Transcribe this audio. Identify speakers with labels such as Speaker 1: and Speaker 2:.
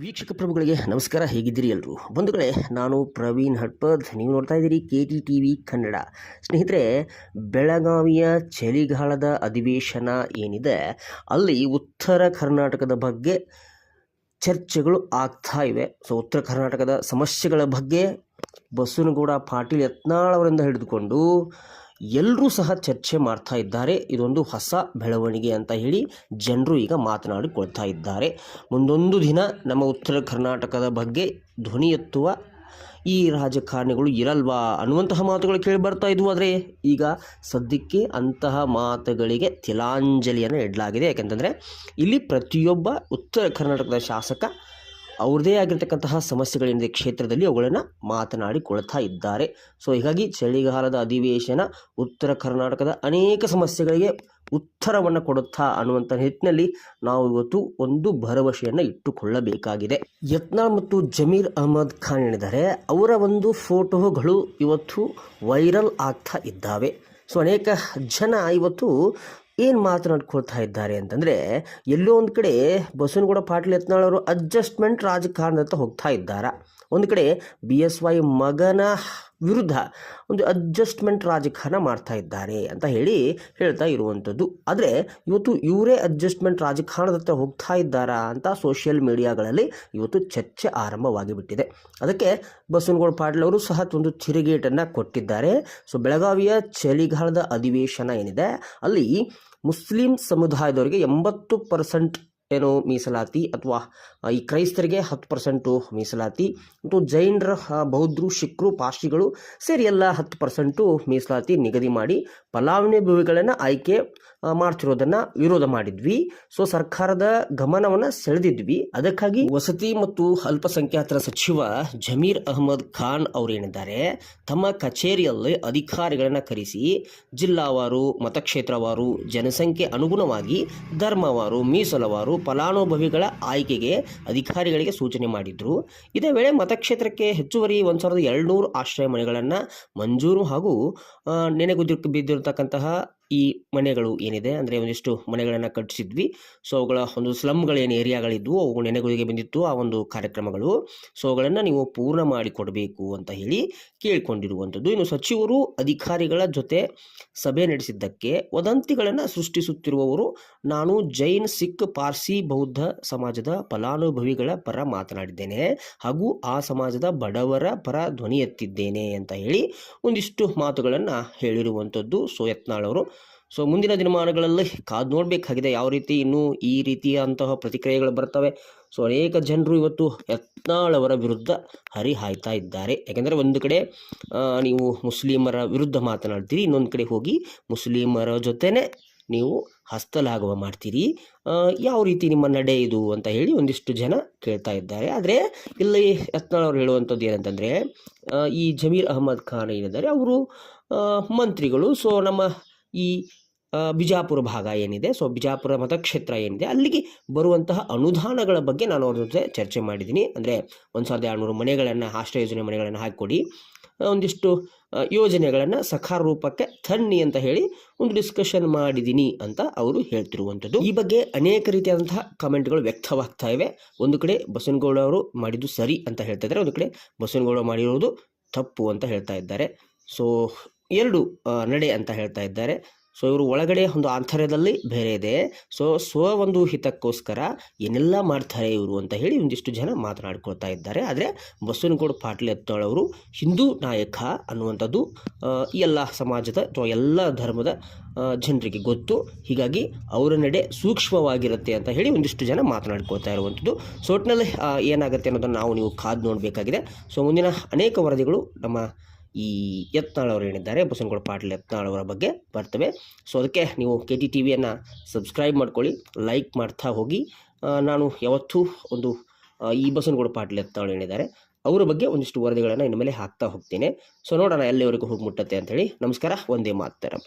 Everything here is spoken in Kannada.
Speaker 1: ವೀಕ್ಷಕ ಪ್ರಭುಗಳಿಗೆ ನಮಸ್ಕಾರ. ಹೇಗಿದ್ದೀರಿ ಎಲ್ಲರೂ ಬಂಧುಗಳೇ, ನಾನು ಪ್ರವೀಣ್ ಹಟ್ಪದ್. ನೀವು ನೋಡ್ತಾ ಇದ್ದೀರಿ K T T V Kannada. ಸ್ನೇಹಿತರೆ, ಬೆಳಗಾವಿಯ ಚಳಿಗಾಲದ ಅಧಿವೇಶನ ಏನಿದೆ, ಅಲ್ಲಿ ಉತ್ತರ ಕರ್ನಾಟಕದ ಬಗ್ಗೆ ಚರ್ಚೆಗಳು ಆಗ್ತಾ ಇವೆ. ಸೊ, ಉತ್ತರ ಕರ್ನಾಟಕದ ಸಮಸ್ಯೆಗಳ ಬಗ್ಗೆ ಬಸವನಗೌಡ ಪಾಟೀಲ್ ಯತ್ನಾಳವರಿಂದ ಹಿಡಿದುಕೊಂಡು ಎಲ್ಲರೂ ಸಹ ಚರ್ಚೆ ಮಾಡ್ತಾ ಇದ್ದಾರೆ. ಇದೊಂದು ಹೊಸ ಬೆಳವಣಿಗೆ ಅಂತ ಹೇಳಿ ಜನರು ಈಗ ಮಾತನಾಡಿಕೊಳ್ತಾ ಇದ್ದಾರೆ. ಮುಂದೊಂದು ದಿನ ನಮ್ಮ ಉತ್ತರ ಕರ್ನಾಟಕದ ಬಗ್ಗೆ ಧ್ವನಿ ಎತ್ತುವ ಈ ರಾಜಕಾರಣಿಗಳು ಇರಲ್ವಾ ಅನ್ನುವಂತಹ ಮಾತುಗಳು ಕೇಳಿ ಬರ್ತಾ ಇದ್ವು. ಆದರೆ ಈಗ ಸದ್ಯಕ್ಕೆ ಅಂತಹ ಮಾತುಗಳಿಗೆ ತಿಲಾಂಜಲಿಯನ್ನು ಇಡಲಾಗಿದೆ. ಯಾಕೆಂತಂದರೆ ಇಲ್ಲಿ ಪ್ರತಿಯೊಬ್ಬ ಉತ್ತರ ಕರ್ನಾಟಕದ ಶಾಸಕ ಅವ್ರದ್ದೇ ಆಗಿರ್ತಕ್ಕಂತಹ ಸಮಸ್ಯೆಗಳೇನಿದೆ ಕ್ಷೇತ್ರದಲ್ಲಿ ಅವುಗಳನ್ನು ಮಾತನಾಡಿಕೊಳ್ತಾ ಇದ್ದಾರೆ. ಸೊ ಹೀಗಾಗಿ ಚಳಿಗಾಲದ ಅಧಿವೇಶನ ಉತ್ತರ ಕರ್ನಾಟಕದ ಅನೇಕ ಸಮಸ್ಯೆಗಳಿಗೆ ಉತ್ತರವನ್ನು ಕೊಡುತ್ತಾ ಅನ್ನುವಂಥ ನಿಟ್ಟಿನಲ್ಲಿ ನಾವು ಇವತ್ತು ಒಂದು ಭರವಸೆಯನ್ನು ಇಟ್ಟುಕೊಳ್ಳಬೇಕಾಗಿದೆ. ಯತ್ನಾಳ್ ಮತ್ತು ಜಮೀರ್ ಅಹಮದ್ ಖಾನ್ ಹೇಳಿದ್ದಾರೆ, ಅವರ ಒಂದು ಫೋಟೋಗಳು ಇವತ್ತು ವೈರಲ್ ಆಗ್ತಾ ಇದ್ದಾವೆ. ಸೊ ಅನೇಕ ಜನ ಇವತ್ತು ಏನು ಮಾತನಾಡ್ಕೊಳ್ತಾ ಇದ್ದಾರೆ ಅಂತಂದರೆ, ಎಲ್ಲೋ ಒಂದು ಕಡೆ ಬಸವನಗೌಡ ಪಾಟೀಲ್ ಯತ್ನಾಳ್ ಅವರು ಅಡ್ಜಸ್ಟ್ಮೆಂಟ್ ರಾಜಕಾರಣದತ್ತ ಹೋಗ್ತಾ ಇದ್ದಾರೆ. ಒಂದು ಕಡೆ ಬಿ ಎಸ್ ವೈ ಮಗನ ವಿರುದ್ಧ ಒಂದು ಅಡ್ಜಸ್ಟ್ಮೆಂಟ್ ರಾಜಕಾರಣ ಮಾಡ್ತಾ ಇದ್ದಾರೆ ಅಂತ ಹೇಳಿ ಹೇಳ್ತಾ ಇರುವಂಥದ್ದು. ಆದರೆ ಇವತ್ತು ಇವರೇ ಅಡ್ಜಸ್ಟ್ಮೆಂಟ್ ರಾಜಕಾರಣದತ್ತ ಹೋಗ್ತಾ ಇದ್ದಾರಾ ಅಂತ ಸೋಷಿಯಲ್ ಮೀಡಿಯಾಗಳಲ್ಲಿ ಇವತ್ತು ಚರ್ಚೆ ಆರಂಭವಾಗಿಬಿಟ್ಟಿದೆ. ಅದಕ್ಕೆ ಬಸವನಗೌಡ ಪಾಟೀಲ್ ಅವರು ಸಹ ಒಂದು ತಿರುಗೇಟನ್ನು ಕೊಟ್ಟಿದ್ದಾರೆ. ಸೊ ಬೆಳಗಾವಿಯ ಚಳಿಗಾಲದ ಅಧಿವೇಶನ ಏನಿದೆ, ಅಲ್ಲಿ ಮುಸ್ಲಿಂ ಸಮುದಾಯದವರಿಗೆ ಎಂಬತ್ತು ಪರ್ಸೆಂಟ್ ಏನು ಮೀಸಲಾತಿ ಅಥವಾ ಈ ಕ್ರೈಸ್ತರಿಗೆ ಹತ್ತು ಪರ್ಸೆಂಟು ಮೀಸಲಾತಿ. ಮತ್ತು ಜೈನರ ಬೌದ್ಧರು ಶಿಖರು ಪಾಶಿಗಳು ಸೇರಿ ಎಲ್ಲ ಹತ್ತು ಪರ್ಸೆಂಟು ಮೀಸಲಾತಿ ನಿಗದಿ ಮಾಡಿ ಫಲಾನುಭವಿಗಳನ್ನು ಆಯ್ಕೆ ಮಾಡ್ತಿರೋದನ್ನು ವಿರೋಧ ಮಾಡಿದ್ವಿ. ಸೊ ಸರ್ಕಾರದ ಗಮನವನ್ನು ಸೆಳೆದಿದ್ವಿ. ಅದಕ್ಕಾಗಿ ವಸತಿ ಮತ್ತು ಅಲ್ಪಸಂಖ್ಯಾತರ ಸಚಿವ ಜಮೀರ್ ಅಹಮದ್ ಖಾನ್ ಅವರೇನಿದ್ದಾರೆ, ತಮ್ಮ ಕಚೇರಿಯಲ್ಲಿ ಅಧಿಕಾರಿಗಳನ್ನ ಕರೆಸಿ ಜಿಲ್ಲಾವಾರು, ಮತಕ್ಷೇತ್ರವಾರು, ಜನಸಂಖ್ಯೆ ಅನುಗುಣವಾಗಿ ಧರ್ಮವಾರು, ಮೀಸಲವಾರು, ಫಲಾನುಭವಿಗಳ ಆಯ್ಕೆಗೆ ಅಧಿಕಾರಿಗಳಿಗೆ ಸೂಚನೆ ಮಾಡಿದ್ರು. ಇದೇ ವೇಳೆ ಮತಕ್ಷೇತ್ರಕ್ಕೆ ಹೆಚ್ಚುವರಿ ಒಂದು ಸಾವಿರದ ಏಳ್ನೂರು ಆಶ್ರಯ ಮನೆಗಳನ್ನು ಮಂಜೂರು ಹಾಗೂ ನೆನೆಗುದಿ ಬಿದ್ದಿರತಕ್ಕಂತಹ ಈ ಮನೆಗಳು ಏನಿದೆ, ಅಂದರೆ ಒಂದಿಷ್ಟು ಮನೆಗಳನ್ನು ಕಟ್ಟಿಸಿದ್ವಿ. ಸೊ ಅವುಗಳ ಒಂದು ಸ್ಲಮ್ಗಳೇನು ಏರಿಯಾಗಳಿದ್ವು ಅವು ನೆನೆಗುದಿಗೆ ಬಂದಿತ್ತು, ಆ ಒಂದು ಕಾರ್ಯಕ್ರಮಗಳು. ಸೊ ಅವುಗಳನ್ನು ನೀವು ಪೂರ್ಣ ಮಾಡಿಕೊಡಬೇಕು ಅಂತ ಹೇಳಿ ಕೇಳಿಕೊಂಡಿರುವಂಥದ್ದು. ಇನ್ನು ಸಚಿವರು ಅಧಿಕಾರಿಗಳ ಜೊತೆ ಸಭೆ ನಡೆಸಿದ್ದಕ್ಕೆ ವದಂತಿಗಳನ್ನು ಸೃಷ್ಟಿಸುತ್ತಿರುವವರು ನಾನು ಜೈನ್, ಸಿಖ್, ಪಾರ್ಸಿ, ಬೌದ್ಧ ಸಮಾಜದ ಫಲಾನುಭವಿಗಳ ಪರ ಮಾತನಾಡಿದ್ದೇನೆ. ಹಾಗೂ ಆ ಸಮಾಜದ ಬಡವರ ಪರ ಧ್ವನಿ ಎತ್ತಿದ್ದೇನೆ ಅಂತ ಹೇಳಿ ಒಂದಿಷ್ಟು ಮಾತುಗಳನ್ನು ಹೇಳಿರುವಂಥದ್ದು ಸೊ ಅವರು. ಸೊ ಮುಂದಿನ ದಿನಮಾನಗಳಲ್ಲಿ ಕಾದು ನೋಡಬೇಕಾಗಿದೆ ಯಾವ ರೀತಿ ಇನ್ನೂ ಈ ರೀತಿಯಂತಹ ಪ್ರತಿಕ್ರಿಯೆಗಳು ಬರ್ತವೆ. ಸೊ ಅನೇಕ ಜನರು ಇವತ್ತು ಯತ್ನಾಳ್ ಅವರ ವಿರುದ್ಧ ಹರಿಹಾಯ್ತಾ ಇದ್ದಾರೆ. ಯಾಕೆಂದರೆ ಒಂದು ಕಡೆ ನೀವು ಮುಸ್ಲಿಮರ ವಿರುದ್ಧ ಮಾತನಾಡ್ತೀರಿ, ಇನ್ನೊಂದು ಕಡೆ ಹೋಗಿ ಮುಸ್ಲಿಮರ ಜೊತೆನೇ ನೀವು ಹಸ್ತಲಾಗವ ಮಾಡ್ತೀರಿ. ಯಾವ ರೀತಿ ನಿಮ್ಮ ನಡೆ ಇದು ಅಂತ ಹೇಳಿ ಒಂದಿಷ್ಟು ಜನ ಕೇಳ್ತಾ ಇದ್ದಾರೆ. ಆದರೆ, ಇಲ್ಲಿ ಯತ್ನಾಳ್ ಅವರು ಹೇಳುವಂಥದ್ದು ಏನಂತಂದರೆ ಈ ಜಮೀರ್ ಅಹಮದ್ ಖಾನ್ ಏನಿದ್ದಾರೆ, ಅವರು ಮಂತ್ರಿಗಳು. ಸೊ ನಮ್ಮ ಈ ಬಿಜಾಪುರ ಭಾಗ ಏನಿದೆ, ಸೊ ಬಿಜಾಪುರ ಮತಕ್ಷೇತ್ರ ಏನಿದೆ, ಅಲ್ಲಿಗೆ ಬರುವಂತಹ ಅನುದಾನಗಳ ಬಗ್ಗೆ ನಾನು ಅವ್ರ ಜೊತೆ ಚರ್ಚೆ ಮಾಡಿದ್ದೀನಿ. ಅಂದರೆ ಒಂದು ಸಾವಿರದ ಎರಡುನೂರು ಮನೆಗಳನ್ನು, ಆಶ್ರಯ ಯೋಜನೆ ಮನೆಗಳನ್ನು ಹಾಕಿಕೊಡಿ ಒಂದಿಷ್ಟು ಯೋಜನೆಗಳನ್ನು ಸಕಾರ ರೂಪಕ್ಕೆ ತನ್ನಿ ಅಂತ ಹೇಳಿ ಒಂದು ಡಿಸ್ಕಷನ್ ಮಾಡಿದ್ದೀನಿ ಅಂತ ಅವರು ಹೇಳ್ತಿರುವಂಥದ್ದು ಈ ಬಗ್ಗೆ ಅನೇಕ ರೀತಿಯಾದಂತಹ ಕಮೆಂಟ್ಗಳು ವ್ಯಕ್ತವಾಗ್ತಾ ಇವೆ. ಒಂದು ಕಡೆ ಬಸವನಗೌಡ ಅವರು ಮಾಡಿದ್ದು ಸರಿ ಅಂತ ಹೇಳ್ತಾ ಇದ್ದಾರೆ, ಒಂದು ಕಡೆ ಬಸವನಗೌಡ ಮಾಡಿರೋದು ತಪ್ಪು ಅಂತ ಹೇಳ್ತಾ ಇದ್ದಾರೆ. ಸೊ ಎರಡು ನಡೆ ಅಂತ ಹೇಳ್ತಾ ಇದ್ದಾರೆ. ಸೊ, ಇವರು ಒಳಗಡೆ ಒಂದು ಆಂತರ್ಯದಲ್ಲಿ ಬೇರೆ ಇದೆ. ಸೊ, ಸ್ವ ಒಂದು ಹಿತಕ್ಕೋಸ್ಕರ ಏನೆಲ್ಲ ಮಾಡ್ತಾರೆ ಇವರು ಅಂತ ಹೇಳಿ ಒಂದಿಷ್ಟು ಜನ ಮಾತನಾಡ್ಕೊಳ್ತಾ ಇದ್ದಾರೆ. ಆದರೆ, ಬಸವನಗೌಡ ಪಾಟೀಲ್ ಅವರು ಹಿಂದೂ ನಾಯಕ ಅನ್ನುವಂಥದ್ದು ಎಲ್ಲ ಸಮಾಜದ ಅಥವಾ ಎಲ್ಲ ಧರ್ಮದ ಜನರಿಗೆ ಗೊತ್ತು. ಹೀಗಾಗಿ ಅವರ ನಡೆ ಸೂಕ್ಷ್ಮವಾಗಿರುತ್ತೆ ಅಂತ ಹೇಳಿ ಒಂದಿಷ್ಟು ಜನ ಮಾತನಾಡ್ಕೊಳ್ತಾ ಇರುವಂಥದ್ದು. ಸೊ ಏನಾಗುತ್ತೆ ಅನ್ನೋದನ್ನು ನಾವು ನೀವು ಕಾದು ನೋಡಬೇಕಾಗಿದೆ. ಸೊ, ಮುಂದಿನ ಅನೇಕ ವರದಿಗಳು ನಮ್ಮ ಈ ಯತ್ನಾಳ್ ಅವರು ಏನಿದ್ದಾರೆ ಬಸನಗೌಡ ಪಾಟೀಲ್ ಯತ್ನಾಳ್ ಅವರ ಬಗ್ಗೆ ಬರ್ತವೆ. ಸೊ ಅದಕ್ಕೆ ನೀವು ಕೆ ಟಿ ಟಿ ವಿಯನ್ನು ಸಬ್ಸ್ಕ್ರೈಬ್ ಮಾಡ್ಕೊಳ್ಳಿ ಲೈಕ್ ಮಾಡ್ತಾ ಹೋಗಿ. ನಾನು ಯಾವತ್ತೂ ಒಂದು ಈ ಬಸನಗೌಡ ಪಾಟೀಲ್ ಯತ್ನಾಳ್ ಏನಿದ್ದಾರೆ, ಅವರ ಬಗ್ಗೆ ಒಂದಿಷ್ಟು ವರದಿಗಳನ್ನು ಇನ್ನು ಮೇಲೆ ಹಾಕ್ತಾ ಹೋಗ್ತೀನಿ. ಸೊ ನೋಡೋಣ, ಎಲ್ಲಿವರೆಗೂ ಹೋಗಿ ಮುಟ್ಟತ್ತೆ ಅಂಥೇಳಿ ನಮಸ್ಕಾರ, ಒಂದೇ ಮಾತರಂ.